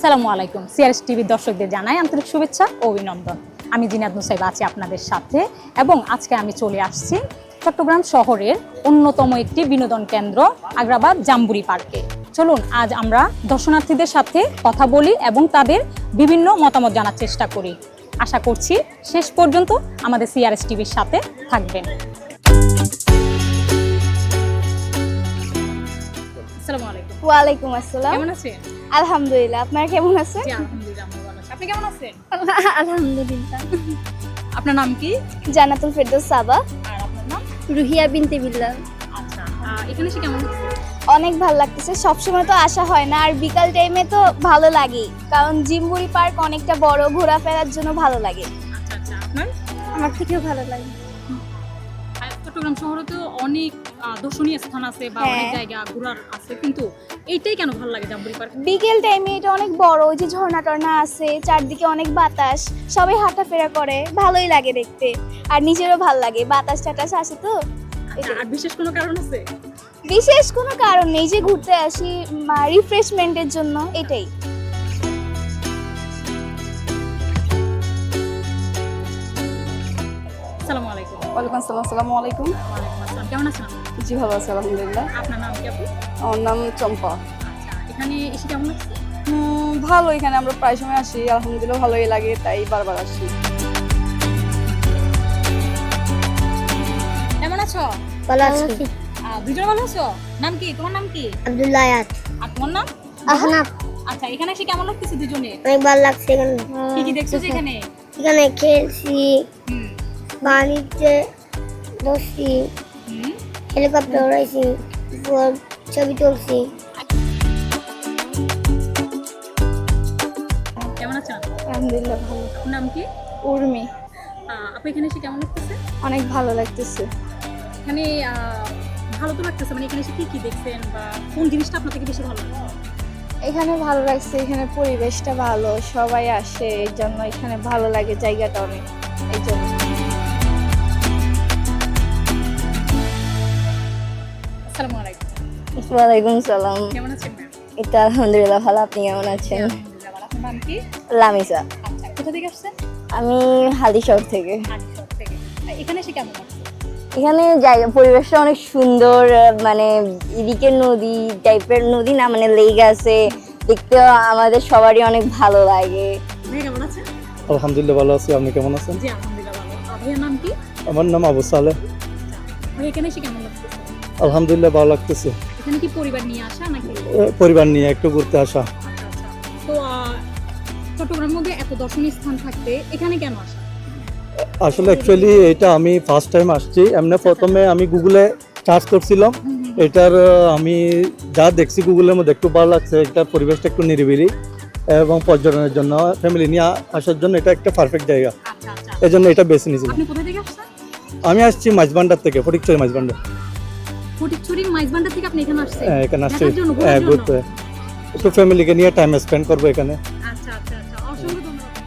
আসসালামু আলাইকুম। সিআরএস টিভির দর্শকদের জানাই আন্তরিক শুভেচ্ছা ও অভিনন্দন। আমি জিনাদ মুসাইব আছি আপনাদের সাথে এবং আজকে আমি চলে আসছি চট্টগ্রাম শহরের অন্যতম একটি বিনোদন কেন্দ্র, আগ্রাবাদ জাম্বুরি পার্কে। চলুন, আজ আমরা দর্শনার্থীদের সাথে কথা বলি এবং তাদের বিভিন্ন মতামত জানার চেষ্টা করি। আশা করছি শেষ পর্যন্ত আমাদের সিআরএস টিভির সাথে থাকবেন। ওয়ালাইকুম আসসালাম। কেমন আছেন? আলহামদুলিল্লাহ আপনারা কেমন আছেন? আলহামদুলিল্লাহ। আপনি কেমন আছেন? আলহামদুলিল্লাহ। আপনার নাম কি? জান্নাতুল ফেরদৌস সাবা। আর আপনার নাম? রুহিয়া বিনতে বিল্লাহ আচ্ছা এখানে এসে কেমন অনেক ভালো লাগতেছে। সবসময় তো আসা হয় না আর বিকাল টাইমে তো ভালো লাগে কারণ জিম্বুরি পার্ক অনেকটা বড় ঘোরাফেরার জন্য ভালো লাগে। আচ্ছা আচ্ছা আপনার? আমার থেকেও ভালো লাগে। চট্টগ্রাম শহরে তো অনেক দর্শনীয় স্থান আছে বা অনেক হ্যাঁ। জায়গা ঘোরার আছে কিন্তু এইটাই কেন ভালো লাগে জাম্বুরি পার্ক? বিকেল টাইমে এটা অনেক বড় ওই যে ঝর্ণা টর্ণা আছে চারদিকে অনেক বাতাস সবাই হাঁটাফেরা করে ভালোই লাগে দেখতে। আর নিজেরও ভালো লাগে বাতাস টাতাস আসে তো। আচ্ছা, আর বিশেষ কোনো কারণ আছে? বিশেষ কোনো কারণ নেই যে ঘুরতে আসি রিফ্রেশমেন্টের জন্য এটাই। আসসালামু আলাইকুম। ওয়ালাইকুম আসসালাম আসসালামু আলাইকুম। আসসালাম কেমন আছেন? জি ভালো আছি আলহামদুলিল্লাহ। আপনার নাম কি আপু? আমার নাম চম্পা। আচ্ছা এখানে এসে কেমন লাগছে? ভালো এখানে আমরা প্রায় সময় আসি আলহামদুলিল্লাহ ভালোই লাগে তাই বারবার আসি। কেমন আছো? ভালো আছি। দুজন ভালো আছো? নাম কি? তোমার নাম কি? আব্দুল্লাহ আর তোমার নাম? আহনাফ। আচ্ছা এখানে এসে কেমন লাগতেছে দুজনে? অনেক ভালো লাগছে এখানে। কি কি দেখছ এখানে? এখানে খেলছি বাণিজ্যে বসছি। হেলিকপ্টার উড়াইছি ছবি তুলছি। কেমন আছেন? আলহামদুলিল্লাহ ভালো। আপনার নাম কি? উর্মি। আহ, আপু এখানে এসে কেমন লাগতেছে? অনেক ভালো লাগতেছে। এখানে ভালো তো লাগতেছে মানে এখানে এসে কি কি দেখছেন বা কোন জিনিসটা আপনার থেকে বেশি ভালো লাগছে? এখানে ভালো লাগছে এখানে পরিবেশটা ভালো সবাই আসে এই জন্য এখানে ভালো লাগে জায়গাটা অনেক এই জন্য। আসসালামু আলাইকুম। ওয়ালাইকুম সালাম। কেমন আছেন ম্যাম? এটা আলহামদুলিল্লাহ ভালো আপনি কেমন আছেন? আপনার নাম কি? লামিসা। আচ্ছা কোথা থেকে আসছেন? আমি হালিশহর থেকে। আচ্ছা থেকে। এখানে এসে কেমন লাগছে এখানে জায়গা পরিবেশটা অনেক সুন্দর মানে এদিকে নদী টাইপের নদী না মানে লেক আছে। দেখতেও আমাদের সবারই অনেক ভালো লাগে। কেমন আছেন? আলহামদুলিল্লাহ ভালো আছি। আপনি কেমন আছেন? জি আলহামদুলিল্লাহ ভালো। আর নাম কি? আমার নাম আবু সালে এখানে এসে কেমন লাগছে আলহামদুলিল্লাহ ভালো লাগতেছে। এখানে কি পরিবার নিয়ে আসা নাকি? পরিবার নিয়ে একটু ঘুরতে আসা। আচ্ছা আচ্ছা। তো চট্টগ্রামের মধ্যে এত দর্শনীয় স্থান থাকতে এখানে কেন আসা? আসলে অ্যাকচুয়ালি এটা আমি ফার্স্ট টাইম আসছি। এমনি প্রথমে আমি গুগলে সার্চ করছিলাম। এটার আমি যা দেখছি গুগলের মধ্যে একটু ভালো লাগছে। এটার পরিবেশটা একটু নিরিবিলি এবং পর্যটনের জন্য ফ্যামিলি নিয়ে আসার জন্য এটা একটা পারফেক্ট জায়গা। আচ্ছা আচ্ছা। এই জন্য এটা বেছে নিয়েছিলাম। আমি আসছি মাঝবান্ডার থেকে ফটিকচুরি মাঝবান্ডার। ফটিকছড়ির থেকে আপনি এখানে আসছেন? হ্যাঁ, এখানে হ্যাঁ, একটু ফ্যামিলিকে নিয়ে টাইম স্পেন্ড করব এখানে। আচ্ছা আচ্ছা আচ্ছা। অসংখ্য ধন্যবাদ।